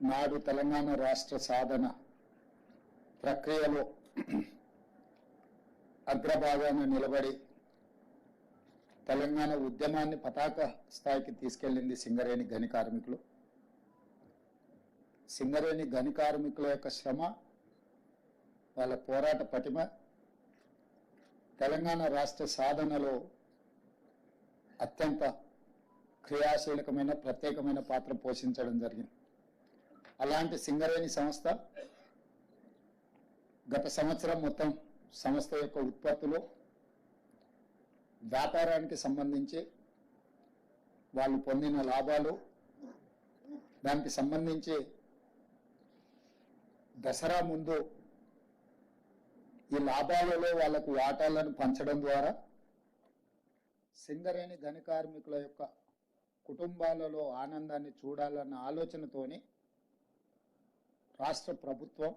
నాడు తెలంగాణ రాష్ట్ర సాధన ప్రక్రియలో అగ్రభాగాన నిలబడి తెలంగాణ ఉద్యమాన్ని పతాక స్థాయికి తీసుకెళ్ళింది సింగరేణి గని కార్మికులు. సింగరేణి గని కార్మికుల యొక్క శ్రమ వాళ్ళ పోరాట పటిమ తెలంగాణ రాష్ట్ర సాధనలో అత్యంత క్రియాశీలకమైన ప్రత్యేకమైన పాత్ర పోషించడం జరిగింది. అలాంటి సింగరేణి సంస్థ గత సంవత్సరం మొత్తం సంస్థ యొక్క ఉత్పత్తులు వ్యాపారానికి సంబంధించి వాళ్ళు పొందిన లాభాలు దానికి సంబంధించి దసరా ముందు ఈ లాభాలలో వాళ్ళకు వాటాలను పంచడం ద్వారా సింగరేణి ధన కార్మికుల యొక్క కుటుంబాలలో ఆనందాన్ని చూడాలన్న ఆలోచనతోని రాష్ట్ర ప్రభుత్వం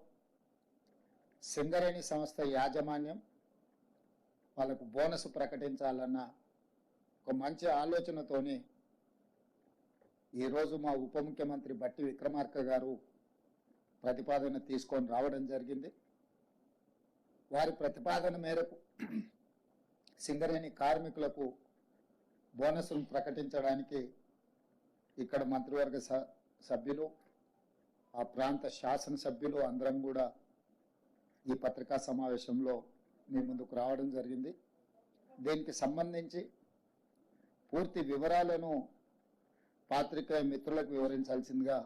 సింగరేణి సంస్థ యాజమాన్యం వాళ్ళకు బోనస్ ప్రకటించాలన్న ఒక మంచి ఆలోచనతోని ఈరోజు మా ఉప ముఖ్యమంత్రి బట్టి విక్రమార్క గారు ప్రతిపాదన తీసుకొని రావడం జరిగింది. వారి ప్రతిపాదన మేరకు సింగరేణి కార్మికులకు బోనస్ను ప్రకటించడానికి ఇక్కడ మంత్రివర్గ స- సభ్యులు ఆ ప్రాంత శాసనసభ్యులు అందరం కూడా ఈ పత్రికా సమావేశంలో మీ ముందుకు రావడం జరిగింది. దీనికి సంబంధించి పూర్తి వివరాలను పాత్రికేయ మిత్రులకు వివరించాల్సిందిగా